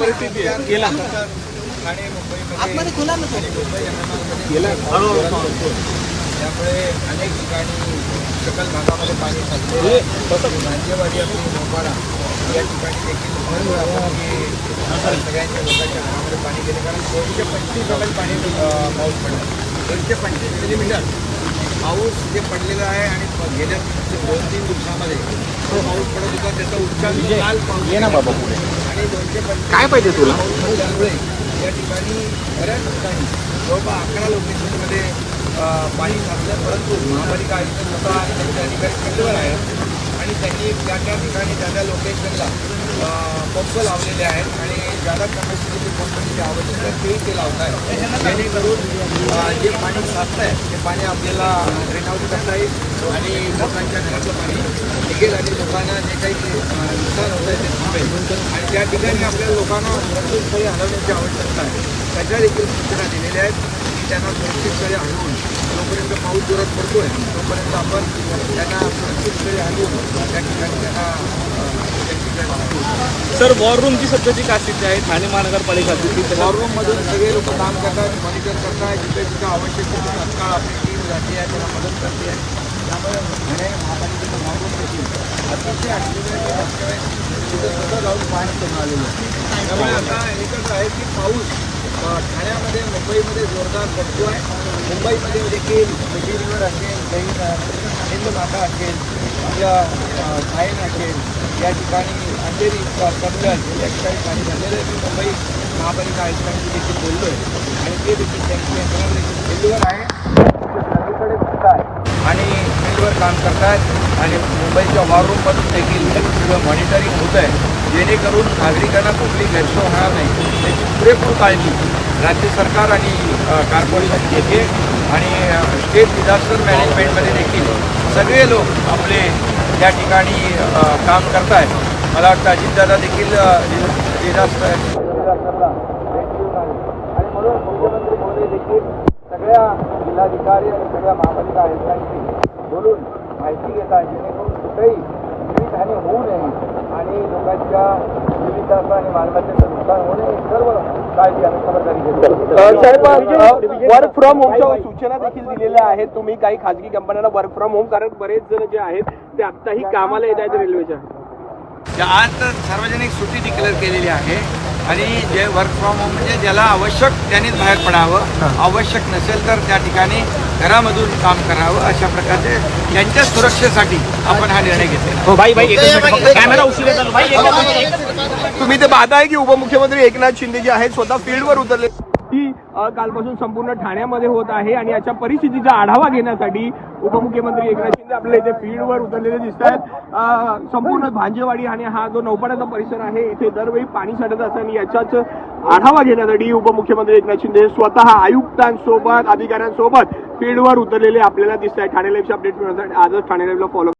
परिस्थिती आहे. गेला. ठाणे मुंबईमध्ये आतमध्ये खुला ना तो. आणि मुंबई यंत्रणामध्ये गेला. जोरात पडतोय. त्यामुळे अनेक ठिकाणी सकल भागामध्ये पाणी साचले राज्यवाडी असो मोपाडा या ठिकाणी देखील सगळ्यांच्या लोकांच्या घरामध्ये पाणी गेले. कारण दोनशे पंचवीस एम पाणी पाऊस पडला. दोनशे पंचवीस मिलीमीटर. पाऊस जे पडलेला आहे आणि गेल्या दोन तीन दिवसामध्ये तो पाऊस पडत होता त्याचा उच्चांक काल पाऊस ये ना बाबा पुढे. आणि काय पाहिजे तुला? या ठिकाणी बऱ्याच ठिकाणी जवळपास अकरा लोकेशनमध्ये पाणी साचलं परंतु महापालिका आयुक्त स्वतः त्यांच्या त्यांचे अधिकारी खंडवर आहेत आणि त्यांनी त्या त्या ठिकाणी त्या त्या लोकेशनला पंप लावलेले आहेत आणि जादा कॅपॅसिटीचे पंपाची आवश्यक आहे तेही ते लावत आहे जेणेकरून जे पाणी साचलं आहे ते पाणी आपल्याला ड्रेन आउट करता येईल आणि लोकांच्या घरातलं पाणी निघेल आणि लोकांना जे काही नुकसान होतं आहे. थांबेल आणि त्या ठिकाणी आपल्या लोकांना सुरक्षित स्थळी हलवण्याची आवश्यकता आहे. त्याच्या देखील सूचना दिलेल्या आहेत. की त्यांना सुरक्षित स्थळी हलवून जोपर्यंत पाऊस जोरात पडतोय तोपर्यंत आपण त्यांना सुरक्षित स्थळी हलवून त्या ठिकाणी त्यांना सर वॉर रूमची सध्याची काय स्थिती आहे ठाणे महानगरपालिका तिथे वॉररूममधून सगळे लोक काम करतात मॉनिटर करतात जिथे जिथे आवश्यक तिथे तत्काळ आपली टीम जाते आहे त्यांना मदत करते आहे. त्यामुळे ठाणे महापालिकेचं वॉररूम देखील अतिशय तिथे स्वतः जाऊन करून आलेलं आहे त्यामुळे आता एकच आहे की पाऊस ठाण्यामध्ये मुंबईमध्ये जोरदार पडतो आहे मुंबईमध्ये देखील मिठी रिव्हर असेल काही हिंदमाता असेल आपल्या सायन असेल या ठिकाणी अंधेरी अ, या ठिकाणी पाणी झालेलं आहे मी मुंबई महापालिका आयुक्तांशी देखील बोललो आहे आणि ते देखील त्यांची यंत्रणा देखील आहे फील्डवर काम करतायत आणि मुंबईच्या वॉररूममधून देखील सगळं मॉनिटरिंग होत आहे जेणेकरून नागरिकांना कुठली गैरसोय होणार नाही. त्याची पुरेपूर काळजी राज्य सरकार आणि कॉर्पोरेशन घेते आणि स्टेट डिझास्टर मॅनेजमेंटमध्ये देखील सगळे लोक आपले त्या ठिकाणी काम करत आहेत मला वाटतं अजितदादा देखील डिझास्टर आणि म्हणून मुख्यमंत्री महोदय देखील सगळ्या जिल्हाधिकारी आणि सगळ्या महापालिका आयुक्तांशी बोलून माहिती घेतात जेणेकरून कुठेही जीवितहानी होऊ नये आणि लोकांच्या जीविताचं आणि मालमत्तेचं नुकसान होऊ नये ही सर्व काळजी आणि खबरदारी घेतो. वर्क फ्रॉम होमच्या सूचना देखील दिलेल्या आहेत. तुम्ही काही खाजगी कंपन्यांना वर्क फ्रॉम होम कारण बरेच जण जे आहेत ते आत्ताही कामाला येत आहेत रेल्वेच्या आज तर सार्वजनिक सुट्टी डिक्लेअर केलेली आहे. आणि जे वर्क फ्रॉम होम म्हणजे ज्याला आवश्यक त्यांनीच बाहेर पडावं आवश्यक नसेल तर त्या ठिकाणी घरामधून काम करावं अशा प्रकारचे त्यांच्या सुरक्षेसाठी आपण हा निर्णय घेतलेला आहे. भाई भाई कॅमेरा उशिरा चालू भाई तुम्ही ते पाहताय की उपमुख्यमंत्री एकनाथ शिंदे जे आहेत स्वतः फील्डवर उतरले. ती कालपासून संपूर्ण ठाण्यामध्ये होत आहे आणि याच्या परिस्थितीचा आढावा घेण्यासाठी उपमुख्यमंत्री एकनाथ शिंदे आपल्या इथे फील्डवर उतरलेले दिसत आहेत. संपूर्ण भांजेवाडी आणि हा जो नौपाड्याचा परिसर आहे इथे दरवेळी पाणी साठत असतं आणि याचाच आढावा घेण्यासाठी उपमुख्यमंत्री एकनाथ शिंदे स्वतः आयुक्तांसोबत अधिकाऱ्यांसोबत फील्डवर उतरलेले आपल्याला दिसत आहे ठाणे लाईव्हचे अपडेट मिळवण्यासाठी आजच ठाणे लाईव्हला फॉलो